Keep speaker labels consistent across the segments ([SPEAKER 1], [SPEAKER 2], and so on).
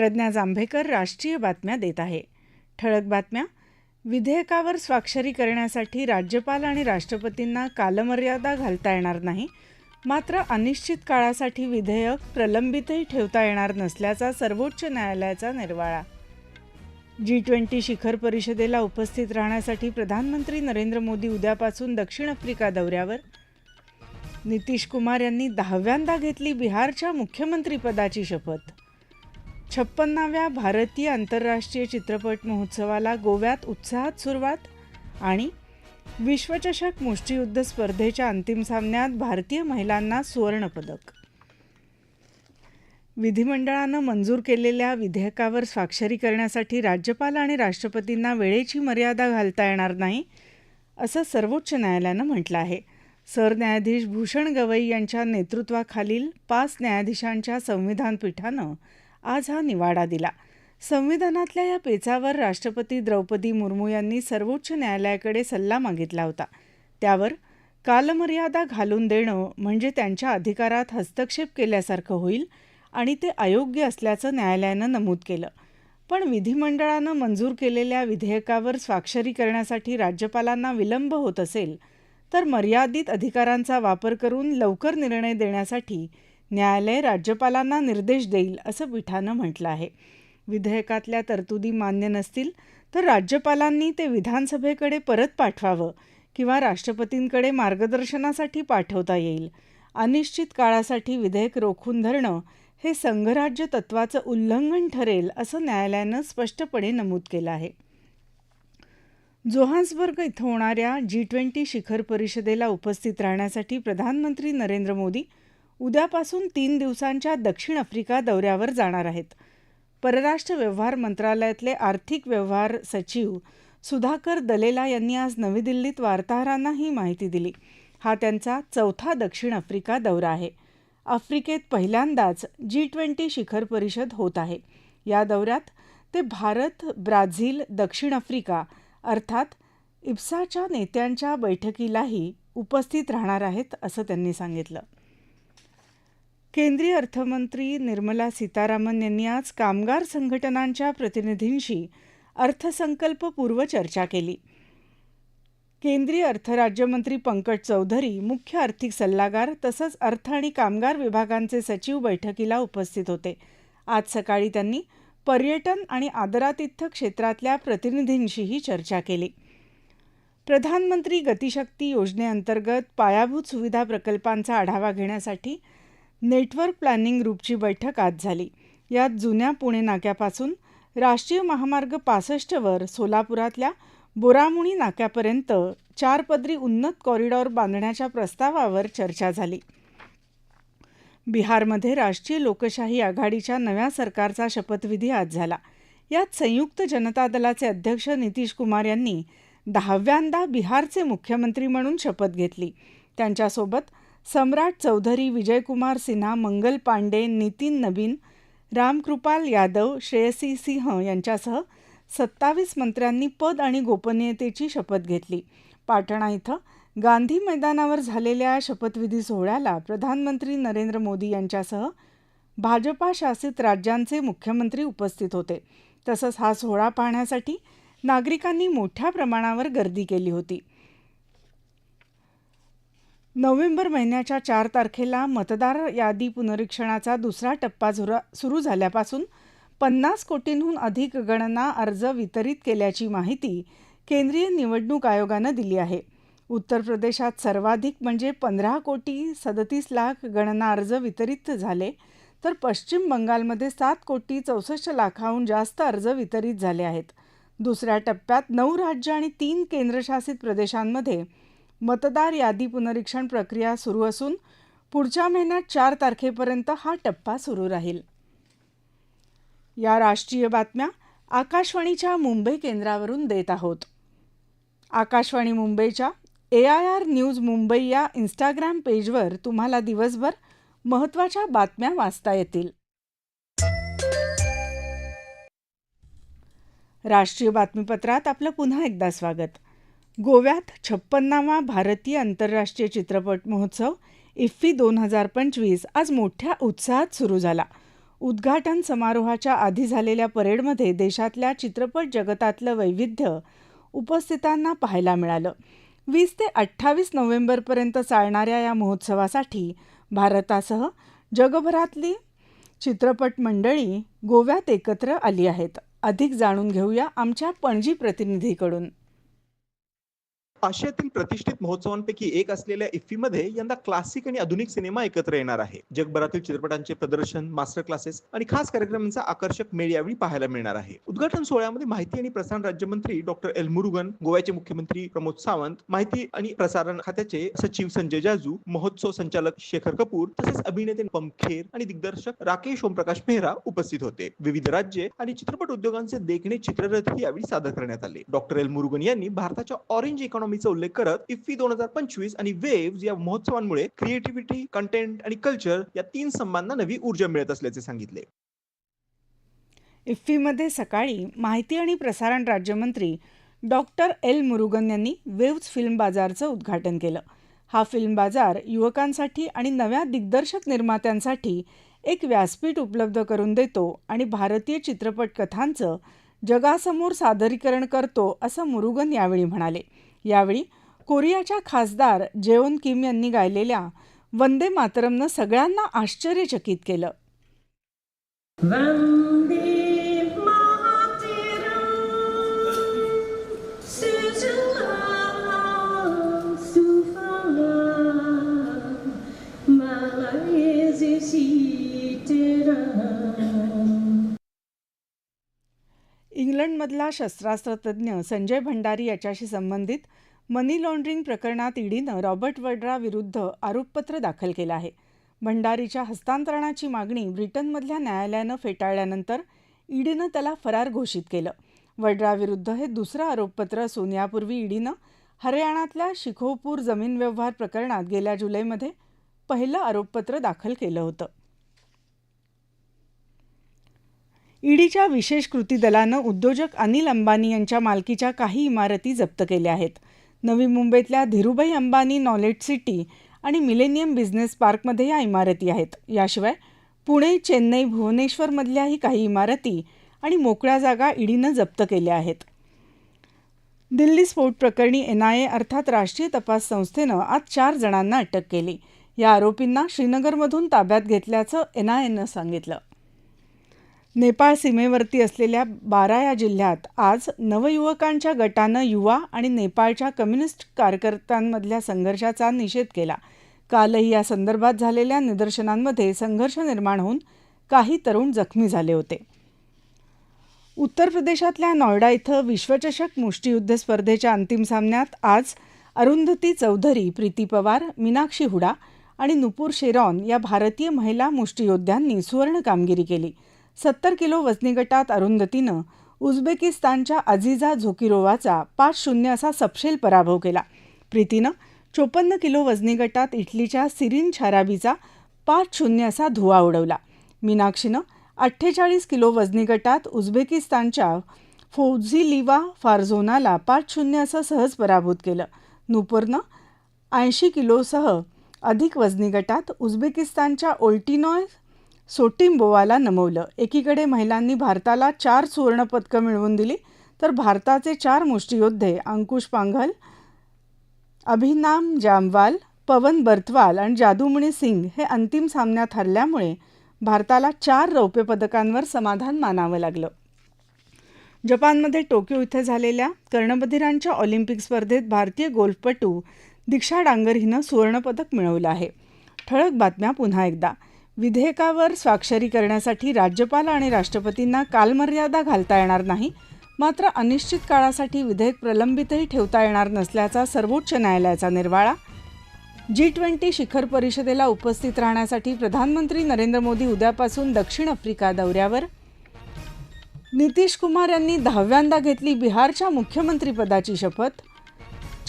[SPEAKER 1] प्रज्ञा जांभेकर राष्ट्रीय बातम्या देत आहे ठळक बातम्या विधेयकावर स्वाक्षरी करण्यासाठी राज्यपाल आणि राष्ट्रपतींना कालमर्यादा घालता येणार नाही मात्र अनिश्चित काळासाठी विधेयक प्रलंबितही ठेवता येणार नसल्याचा सर्वोच्च न्यायालयाचा निर्वाळा जी ट्वेंटी शिखर परिषदेला उपस्थित राहण्यासाठी प्रधानमंत्री नरेंद्र मोदी उद्यापासून दक्षिण आफ्रिका दौऱ्यावर नितीश कुमार यांनी दहाव्यांदा घेतली बिहारच्या मुख्यमंत्रीपदाची शपथ छप्पन्नाव्या भारतीय आंतरराष्ट्रीय चित्रपट महोत्सवाला गोव्यात उत्साहात सुरुवात आणि विश्वचषक मुष्टियुद्ध स्पर्धेच्या अंतिम सामन्यात भारतीय महिलांना सुवर्णपदक विधिमंडळानं मंजूर केलेल्या विधेयकावर स्वाक्षरी करण्यासाठी राज्यपाल आणि राष्ट्रपतींना वेळेची मर्यादा घालता येणार नाही असं सर्वोच्च न्यायालयानं म्हटलं आहे सरन्यायाधीश भूषण गवई यांच्या नेतृत्वाखालील पाच न्यायाधीशांच्या संविधान पीठानं आज हा निवाडा दिला संविधानातल्या या पेचावर राष्ट्रपती द्रौपदी मुर्मू यांनी सर्वोच्च न्यायालयाकडे सल्ला मागितला होता त्यावर कालमर्यादा घालून देणं म्हणजे त्यांच्या अधिकारात हस्तक्षेप केल्यासारखं होईल आणि ते अयोग्य असल्याचं न्यायालयानं नमूद केलं पण विधिमंडळानं मंजूर केलेल्या विधेयकावर स्वाक्षरी करण्यासाठी राज्यपालांना विलंब होत असेल तर मर्यादित अधिकारांचा वापर करून लवकर निर्णय देण्यासाठी न्यायालय राज्यपालांना निर्देश देईल असं पीठानं म्हटलं आहे विधेयकातल्या तरतुदी मान्य नसतील तर राज्यपालांनी ते विधानसभेकडे परत पाठवावं किंवा राष्ट्रपतींकडे मार्गदर्शनासाठी पाठवता येईल अनिश्चित काळासाठी विधेयक रोखून धरणं हे संघराज्य तत्वाचं उल्लंघन ठरेल असं न्यायालयानं स्पष्टपणे नमूद केलं आहे जोहान्सबर्ग इथं होणाऱ्या जी ट्वेंटी शिखर परिषदेला उपस्थित राहण्यासाठी प्रधानमंत्री नरेंद्र मोदी उद्यापासून तीन दिवसांच्या दक्षिण आफ्रिका दौऱ्यावर जाणार आहेत परराष्ट्र व्यवहार मंत्रालयातले आर्थिक व्यवहार सचिव सुधाकर दलेला यांनी आज नवी दिल्लीत वार्ताहरांना ही माहिती दिली हा त्यांचा चौथा दक्षिण आफ्रिका दौरा आहे आफ्रिकेत पहिल्यांदाच जी ट्वेंटी शिखर परिषद होत आहे या दौऱ्यात ते भारत ब्राझील दक्षिण आफ्रिका अर्थात इप्साच्या नेत्यांच्या बैठकीलाही उपस्थित राहणार आहेत असं त्यांनी सांगितलं केंद्रीय अर्थमंत्री निर्मला सीतारामन यांनी आज कामगार संघटनांच्या प्रतिनिधींशी अर्थसंकल्प पूर्व चर्चा केली केंद्रीय अर्थराज्यमंत्री पंकज चौधरी मुख्य आर्थिक सल्लागार तसंच अर्थ आणि कामगार विभागांचे सचिव बैठकीला उपस्थित होते आज सकाळी त्यांनी पर्यटन आणि आदरातिथ्य क्षेत्रातल्या प्रतिनिधींशीही चर्चा केली प्रधानमंत्री गतिशक्ती योजनेअंतर्गत पायाभूत सुविधा प्रकल्पांचा आढावा घेण्यासाठी नेटवर्क प्लॅनिंग ग्रुपची बैठक आज झाली यात जुन्या पुणे नाक्यापासून राष्ट्रीय महामार्ग पासष्टवर सोलापुरातल्या बोरामुणी नाक्यापर्यंत चार पदरी उन्नत कॉरिडॉर बांधण्याच्या प्रस्तावावर चर्चा झाली बिहारमध्ये राष्ट्रीय लोकशाही आघाडीच्या नव्या सरकारचा शपथविधी आज झाला यात संयुक्त जनता दलाचे अध्यक्ष नितीश कुमार यांनी दहाव्यांदा बिहारचे मुख्यमंत्री म्हणून शपथ घेतली त्यांच्यासोबत सम्राट चौधरी विजयकुमार सिन्हा मंगल पांडे नितीन नवीन रामकृपाल यादव श्रेयसी सिंह यांच्यासह सत्तावीस मंत्र्यांनी पद आणि गोपनीयतेची शपथ घेतली पाटणा इथं गांधी मैदानावर झालेल्या शपथविधी सोहळ्याला प्रधानमंत्री नरेंद्र मोदी यांच्यासह भाजपा शासित राज्यांचे मुख्यमंत्री उपस्थित होते तसंच हा सोहळा पाहण्यासाठी नागरिकांनी मोठ्या प्रमाणावर गर्दी केली होती नोव्हेंबर महिन्याच्या चार तारखेला मतदार यादी पुनरीक्षणाचा दुसरा टप्पा सुरू झाल्यापासून पन्नास कोटींहून अधिक गणना अर्ज वितरित केल्याची माहिती केंद्रीय निवडणूक आयोगानं दिली आहे उत्तर प्रदेशात सर्वाधिक म्हणजे पंधरा कोटी सदतीस लाख गणना अर्ज वितरित झाले तर पश्चिम बंगालमध्ये सात कोटी चौसष्ट लाखाहून जास्त अर्ज वितरित झाले आहेत दुसऱ्या टप्प्यात नऊ राज्य आणि तीन केंद्रशासित प्रदेशांमध्ये मतदार यादी पुनरीक्षण प्रक्रिया सुरू असून पुढच्या महिन्यात चार तारखेपर्यंत हा टप्पा सुरू राहील या राष्ट्रीय बातम्या आकाशवाणीच्या मुंबई केंद्रावरून देत आहोत आकाशवाणी मुंबईच्या A I R news Mumbai या इन्स्टाग्राम पेजवर तुम्हाला दिवसभर महत्त्वाच्या बातम्या वाचता येतील राष्ट्रीय बातमीपत्रात आपलं पुन्हा एकदा स्वागत गोव्यात छप्पन्नावा भारतीय आंतरराष्ट्रीय चित्रपट महोत्सव इफ्फी दोन हजार पंचवीस आज मोठ्या उत्साहात सुरू झाला उद्घाटन समारोहाच्या आधी झालेल्या परेडमध्ये देशातल्या चित्रपट जगतातलं वैविध्य उपस्थितांना पाहायला मिळालं वीस ते अठ्ठावीस नोव्हेंबरपर्यंत चालणाऱ्या या महोत्सवासाठी भारतासह जगभरातली चित्रपट मंडळी गोव्यात एकत्र आली आहेत अधिक जाणून घेऊया आमच्या पणजी प्रतिनिधीकडून
[SPEAKER 2] आशियातील प्रतिष्ठित महोत्सवांपैकी एक असलेल्या मध्ये यंदा क्लासिक आणि आधुनिक सिनेमा एकत्र येणार आहे जगभरातील चित्रपटांचे प्रदर्शन मास्टर क्लासेस आणि खास कार्यक्रमांचा आकर्षक मेळ यावेळी पाहायला मिळणार आहे उद्घाटन सोहळ्यामध्ये माहिती आणि प्रसारण राज्यमंत्री डॉक्टर एल मुरुगन गोव्याचे मुख्यमंत्री प्रमोद सावंत माहिती आणि प्रसारण खात्याचे सचिव संजय जाजू महोत्सव संचालक शेखर कपूर तसेच अभिनेते पंखेर आणि दिग्दर्शक राकेश ओमप्रकाश मेहरा उपस्थित होते विविध राज्ये आणि चित्रपट उद्योगांचे देखणे चित्ररथ यावेळी सादर करण्यात आले डॉक्टर एल मुरुगन यांनी भारताच्या ऑरेंज इकॉनॉमी हमीचा उल्लेख करत इफ्फी दोन हजार पंचवीस आणि वेव्ह या महोत्सवांमुळे क्रिएटिव्हिटी कंटेंट आणि कल्चर या तीन स्तंभांना नवी ऊर्जा मिळत असल्याचे सांगितले
[SPEAKER 1] इफ्फीमध्ये सकाळी माहिती आणि प्रसारण राज्यमंत्री डॉक्टर एल मुरुगन यांनी वेव्ज फिल्म बाजारचं उद्घाटन केलं हा फिल्म बाजार युवकांसाठी आणि नव्या दिग्दर्शक निर्मात्यांसाठी एक व्यासपीठ उपलब्ध करून देतो आणि भारतीय चित्रपट कथांचं जगासमोर सादरीकरण करतो असं मुरुगन यावेळी म्हणाले यावेळी कोरियाच्या खासदार जेओन किम यांनी गायलेल्या वंदे मातरमनं सगळ्यांना आश्चर्यचकित केलं इंग्लंडमधला शस्त्रास्त्र तज्ज्ञ संजय भंडारी याच्याशी संबंधित मनी लॉन्ड्रिंग प्रकरणात ईडीनं रॉबर्ट वड्रा विरुद्ध आरोपपत्र दाखल केलं आहे भंडारीच्या हस्तांतरणाची मागणी ब्रिटनमधल्या न्यायालयानं फेटाळल्यानंतर ईडीनं त्याला फरार घोषित केलं वड्राविरुद्ध हे दुसरं आरोपपत्र असून यापूर्वी ईडीनं हरियाणातल्या शिखोपूर जमीन व्यवहार प्रकरणात गेल्या जुलैमध्ये पहिलं आरोपपत्र दाखल केलं होतं ईडीच्या विशेष कृती दलानं उद्योजक अनिल अंबानी यांच्या मालकीच्या काही इमारती जप्त केल्या आहेत नवी मुंबईतल्या धीरुभाई अंबानी नॉलेज सिटी आणि मिलेनियम बिझनेस पार्कमध्ये या इमारती आहेत याशिवाय पुणे चेन्नई भुवनेश्वरमधल्याही काही इमारती आणि मोकळ्या जागा ईडीनं जप्त केल्या आहेत दिल्ली स्फोट प्रकरणी एनआयए अर्थात राष्ट्रीय तपास संस्थेनं आज चार जणांना अटक केली या आरोपींना श्रीनगरमधून ताब्यात घेतल्याचं एनआयएनं सांगितलं नेपाळ सीमेवरती असलेल्या बारा या जिल्ह्यात आज नवयुवकांच्या गटानं युवा आणि नेपाळच्या कम्युनिस्ट कार्यकर्त्यांमधल्या संघर्षाचा निषेध केला कालही या संदर्भात झालेल्या निदर्शनांमध्ये संघर्ष निर्माण होऊन काही तरुण जखमी झाले होते उत्तर प्रदेशातल्या नॉयडा इथं विश्वचषक मुष्टीयुद्ध स्पर्धेच्या अंतिम सामन्यात आज अरुंधती चौधरी प्रीती पवार मीनाक्षी हुडा आणि नुपूर शेरॉन या भारतीय महिला मुष्टीयोद्ध्यांनी सुवर्ण कामगिरी केली सत्तर किलो वजनी गटात अरुंधतीनं उझबेकिस्तानच्या अझिझा झोकिरोवाचा पाच शून्य असा सपशेल पराभव केला प्रीतीनं चोपन्न किलो वजनी गटात इटलीच्या सिरीन छाराबीचा पाच शून्य असा धुवा उडवला मीनाक्षीनं अठ्ठेचाळीस किलो वजनी गटात उझबेकिस्तानच्या फौझिलिवा फारझोनाला पाच शून्य असं सहज पराभूत केलं नूपूरनं ऐंशी किलोसह अधिक वजनी गटात उझबेकिस्तानच्या ओल्टिनॉय सोटिंबोवाला नमवलं एकीकडे महिलांनी भारताला चार सुवर्णपदकं मिळवून दिली तर भारताचे चार मुष्टियोद्धे अंकुश पांघल अभिनाम जामवाल पवन बर्थवाल आणि जादूमणी सिंग हे अंतिम सामन्यात हरल्यामुळे भारताला चार रौप्य पदकांवर समाधान मानावं लागलं जपानमध्ये टोकियो इथं झालेल्या कर्णबधिरांच्या ऑलिम्पिक स्पर्धेत भारतीय गोल्फपटू दीक्षा डांगर हिनं सुवर्णपदक मिळवलं आहे ठळक बातम्या पुन्हा एकदा विधेयकावर स्वाक्षरी करण्यासाठी राज्यपाल आणि राष्ट्रपतींना कालमर्यादा घालता येणार नाही मात्र अनिश्चित काळासाठी विधेयक प्रलंबितही ठेवता येणार नसल्याचा सर्वोच्च न्यायालयाचा निर्वाळा जी ट्वेंटी शिखर परिषदेला उपस्थित राहण्यासाठी प्रधानमंत्री नरेंद्र मोदी उद्यापासून दक्षिण आफ्रिका दौऱ्यावर नितीश कुमार यांनी दहाव्यांदा घेतली बिहारच्या मुख्यमंत्रीपदाची शपथ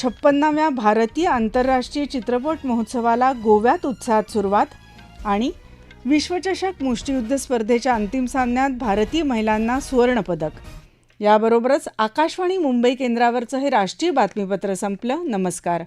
[SPEAKER 1] छप्पन्नाव्या भारतीय आंतरराष्ट्रीय चित्रपट महोत्सवाला गोव्यात उत्साहात सुरुवात आणि विश्वचषक मुष्टियुद्ध स्पर्धेच्या अंतिम सामन्यात भारतीय महिलांना सुवर्णपदक याबरोबरच आकाशवाणी मुंबई केंद्रावरचं हे राष्ट्रीय बातमीपत्र संपलं नमस्कार